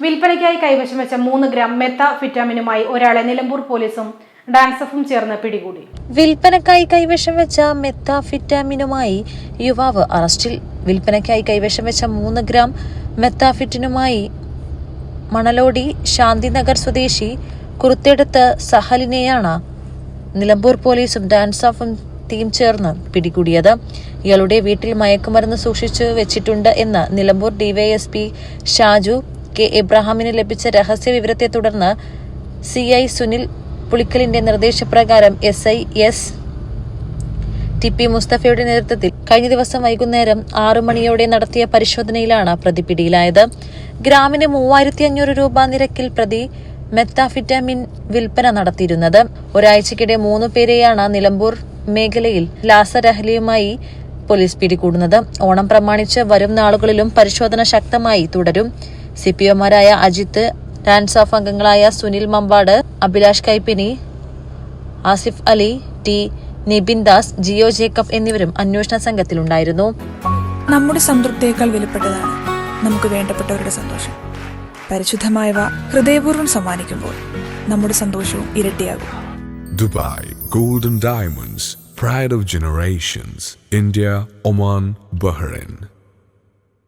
വിൽപ്പനയ്ക്കായി കൈവശം വെച്ച മൂന്ന് ഗ്രാം മെത്ത ഫിറ്റാമിനുമായി ഒരാളെ നിലമ്പൂർ പോലീസും ഡാൻസഫും ചേർന്ന് പിടികൂടി. വിൽപ്പനക്കായി കൈവശം വെച്ച മെത്ത മെത്താഫിറ്റാമിനുമായി യുവാവ് അറസ്റ്റിൽ. വിൽപ്പനയ്ക്കായി കൈവശം വെച്ച മൂന്ന് ഗ്രാം മെത്താഫിറ്റിനുമായി മണലോടി ശാന്തിനഗർ സ്വദേശി കുറുത്തെടുത്ത് സഹലിനെയാണ് നിലമ്പൂർ പോലീസും ഡാൻസ് ഓഫും ടീം ചേർന്ന് പിടികൂടിയത്. ഇയാളുടെ വീട്ടിൽ മയക്കുമരുന്ന് സൂക്ഷിച്ചു വെച്ചിട്ടുണ്ട് എന്ന് നിലമ്പൂർ ഡിവൈഎസ്പി ഷാജു കെ എബ്രഹാമിന് ലഭിച്ച രഹസ്യ വിവരത്തെ തുടർന്ന് സി ഐ സുനിൽ പുളിക്കലിന്റെ നിർദ്ദേശപ്രകാരം S I S T P മുസ്തഫയുടെ നേതൃത്വത്തിൽ കഴിഞ്ഞ ദിവസം വൈകുന്നേരം ആറു മണിയോടെ നടത്തിയ പരിശോധനയിലാണ് പ്രതി പിടിയിലായത്. ഗ്രാമിന് മൂവായിരത്തി അഞ്ഞൂറ് രൂപ നിരക്കിൽ പ്രതി മെത്താഫിറ്റാമിൻ വിൽപ്പന നടത്തിയിരുന്നത്. ഒരാഴ്ചക്കിടെ മൂന്ന് പേരെയാണ് നിലമ്പൂർ മേഖലയിൽ ലാസരഹലിയുമായി പോലീസ് പിടികൂടുന്നത്. ഓണം പ്രമാണിച്ച് വരും നാളുകളിലും പരിശോധന ശക്തമായി തുടരും. സി പി ഒമാരായ അജിത്ത് ഡാൻസ് ഓഫ് അംഗങ്ങളായ സുനിൽ മമ്പാട് അഭിലാഷ് കൈപ്പിനി ആസിഫ് അലി ടി നിബിൻ ദാസ് ജിയോ ജേക്കബ് എന്നിവരും അന്വേഷണ സംഘത്തിലുണ്ടായിരുന്നു. നമ്മുടെ സംതൃപ്തിയേക്കാൾ വിലപ്പെട്ടതാണ് നമുക്ക് വേണ്ടപ്പെട്ടവരുടെ സന്തോഷം. പരിശുദ്ധമായവ ഹൃദയപൂർവം സമ്മാനിക്കുമ്പോൾ നമ്മുടെ സന്തോഷവും ഇരട്ടിയാകും. Dubai golden diamonds pride of generations India Oman Bahrain.